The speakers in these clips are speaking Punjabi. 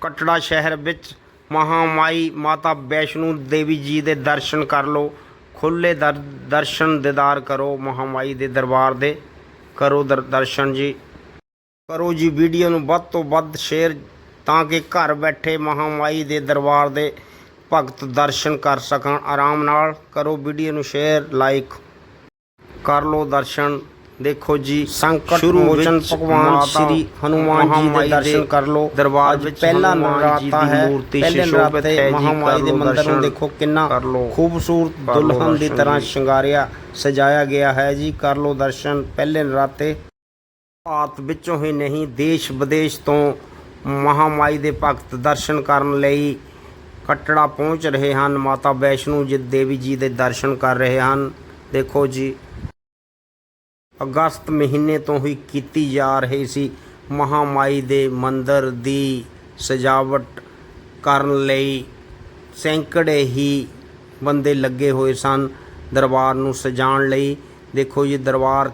ਕਟੜਾ ਸ਼ਹਿਰ ਵਿੱਚ ਮਹਾਮਾਈ ਮਾਤਾ ਵੈਸ਼ਨੂ ਦੇਵੀ ਜੀ ਦੇ ਦਰਸ਼ਨ ਕਰ ਲਓ ਖੁੱਲੇ ਦਰਸ਼ਨ ਦੀਦਾਰ ਕਰੋ, ਮਹਾਮਾਈ ਦੇ ਦਰਬਾਰ ਦੇ, ਕਰੋ ਦਰ- ਦਰਸ਼ਨ ਜੀ। ਕਰੋ ਜੀ ਵੀਡੀਓ ਨੂੰ ਵੱਧ ਤੋਂ ਵੱਧ ਸ਼ੇਅਰ ਤਾਂ ਕਿ ਘਰ ਬੈਠੇ ਮਹਾਮਾਈ ਦੇ ਦਰਬਾਰ ਦੇ ਭਗਤ ਦਰਸ਼ਨ ਕਰ ਸਕਣ। ਆਰਾਮ ਨਾਲ ਕਰੋ ਵੀਡੀਓ ਨੂੰ ਸ਼ੇਅਰ, ਲਾਈਕ ਕਰ ਲਓ ਦਰਸ਼ਨ। ਦੇਖੋ ਜੀ ਸੰਕਟ ਮੋਚਨ ਭਗਵਾਨ ਸ੍ਰੀ ਹਨੂਮਾਨ ਜੀ ਦੇ ਦਰਸ਼ਨ ਕਰ ਲੋ ਦਰਬਾਰ ਵਿੱਚ ਪਹਿਲਾ ਨਰਾਤਾ ਹੈ। ਪਹਿਲੇ ਨਰਾਤੇ ਮਹਾਮਾਈ ਦੇ ਮੰਦਿਰ ਨੂੰ ਦੇਖੋ ਕਿੰਨਾ ਖੂਬਸੂਰਤ ਦੁਲਹਨ ਦੀ ਤਰ੍ਹਾਂ ਸ਼ਿੰਗਾਰਿਆ ਸਜਾਇਆ ਗਿਆ ਹੈ ਜੀ। ਕਰ ਲੋ ਦਰਸ਼ਨ ਪਹਿਲੇ ਨਰਾਤੇ ਭਾਰਤ ਵਿੱਚੋਂ ਹੀ ਨਹੀਂ ਦੇਸ਼ ਵਿਦੇਸ਼ ਤੋਂ ਮਹਾਮਾਈ ਦੇ ਭਗਤ ਦਰਸ਼ਨ ਕਰਨ ਲਈ ਕਟੜਾ ਪਹੁੰਚ ਰਹੇ ਹਨ। ਮਾਤਾ ਵੈਸ਼ਨੂ ਜੀ ਦੇਵੀ ਜੀ ਦੇ ਦਰਸ਼ਨ ਕਰ ਰਹੇ ਹਨ। ਦੇਖੋ ਜੀ ਅਗਸਤ ਮਹੀਨੇ ਤੋਂ ਹੀ ਕੀਤੀ ਜਾ ਰਹੀ ਸੀ ਮਹਾਮਾਈ ਦੇ ਮੰਦਰ ਦੀ ਸਜਾਵਟ ਕਰਨ ਲਈ ਸੈਂਕੜੇ ਹੀ ਬੰਦੇ ਲੱਗੇ ਹੋਏ ਸਨ ਦਰਬਾਰ ਨੂੰ ਸਜਾਉਣ ਲਈ। ਦੇਖੋ ਜੀ, ਦਰਬਾਰ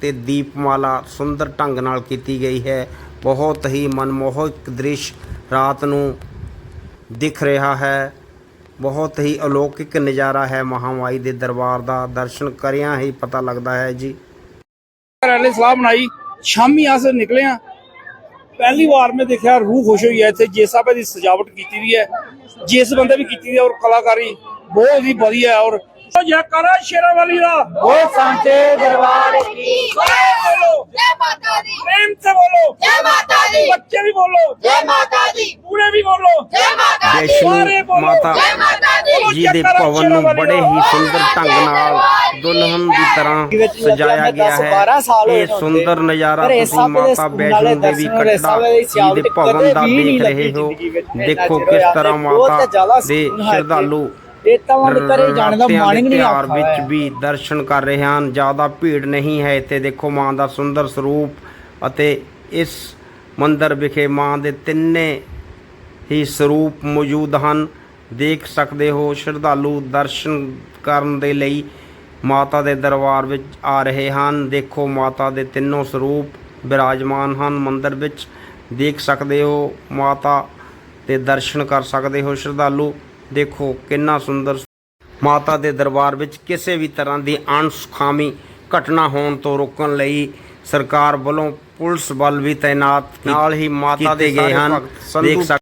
ਤੇ ਦੀਪਮਾਲਾ ਸੁੰਦਰ ਢੰਗ ਨਾਲ ਕੀਤੀ ਗਈ ਹੈ। ਬਹੁਤ ਹੀ ਮਨਮੋਹਕ ਦ੍ਰਿਸ਼ ਰਾਤ ਨੂੰ ਦਿਖ ਰਿਹਾ ਹੈ। ਬਹੁਤ ਹੀ ਅਲੌਕਿਕ ਨਜ਼ਾਰਾ ਹੈ ਮਹਾਮਾਈ ਦੇ ਦਰਬਾਰ ਦਾ। ਦਰਸ਼ਨ ਕਰਿਆਂ ਹੀ ਪਤਾ ਲੱਗਦਾ ਹੈ ਜੀ। घर सलाह बनाई शामी अस निकले आं पहली बार में देखा रूह खुश हुई है इतने जिस स्हाबै की सजावट की है जिस बंद भी की और कलाकारी बहुत ही बढ़िया है और बोलो जय माता दी बोलो जय माता दी बच्चे भी बोलो जय माता दी भी बोलो जय माता दी माता ਜੀ ਦੇ ਭਵਨ ਨੂੰ ਬੜੇ ਹੀ ਸੁੰਦਰ ਢੰਗ ਨਾਲ ਦੁਲਹਨ ਦੀ ਤਰ੍ਹਾਂ ਸਜਾਇਆ ਗਿਆ ਹੈ। ਇਹ ਸੁੰਦਰ ਨਜ਼ਾਰਾ ਤੁਸੀਂ ਮਾਤਾ ਵੈਸ਼ਨੂ ਦੇਵੀ ਕਟੜਾ ਜੀ ਦੇ ਭਵਨ ਦਾ ਦੇਖ ਰਹੇ ਹੋ। ਦੇਖੋ ਕਿਸ ਤਰ੍ਹਾਂ ਮਾਤਾ ਦੇ ਸ਼ਰਧਾਲੂ ਇਹ ਤਾਂ ਕਰੇ ਜਾਣ ਦਾ ਹੀ ਨਹੀਂ ਆਖਾ ਵਿੱਚ ਵੀ ਦਰਸ਼ਨ ਕਰ ਰਹੇ ਹਨ। ਜ਼ਿਆਦਾ ਭੀੜ ਨਹੀਂ ਹੈ ਇੱਥੇ। ਦੇਖੋ ਮਾਂ ਦਾ ਸੁੰਦਰ ਸਰੂਪ ਅਤੇ ਇਸ ਮੰਦਿਰ ਵਿਖੇ ਮਾਂ ਦੇ ਤਿੰਨੇ ਹੀ ਸਰੂਪ ਮੌਜੂਦ ਹਨ। ਦੇਖ ਸਕਦੇ ਹੋ ਸ਼ਰਧਾਲੂ ਦਰਸ਼ਨ ਕਰਨ ਦੇ ਲਈ ਮਾਤਾ ਦੇ ਦਰਬਾਰ ਵਿੱਚ ਆ ਰਹੇ ਹਨ। ਦੇਖੋ ਮਾਤਾ ਦੇ ਤਿੰਨੋਂ ਸਰੂਪ ਬਿਰਾਜਮਾਨ ਹਨ। ਮੰਦਿਰ ਵਿੱਚ ਦੇਖ ਸਕਦੇ ਹੋ ਮਾਤਾ ਦੇ ਦਰਸ਼ਨ ਕਰ ਸਕਦੇ ਹੋ ਸ਼ਰਧਾਲੂ। ਦੇਖੋ ਕਿੰਨਾ ਸੁੰਦਰ ਮਾਤਾ ਦੇ ਦਰਬਾਰ ਵਿੱਚ ਕਿਸੇ ਵੀ ਤਰ੍ਹਾਂ ਦੀ ਅਣਸੁਖਾਵੀ ਘਟਨਾ ਹੋਣ ਤੋਂ ਰੋਕਣ ਲਈ ਸਰਕਾਰ ਵੱਲੋਂ ਪੁਲਿਸ ਬਲ ਵੀ ਤਾਇਨਾਤ ਨਾਲ ਹੀ ਮਾਤਾ ਦੇ ਗਏ ਹਨ। ਦੇਖ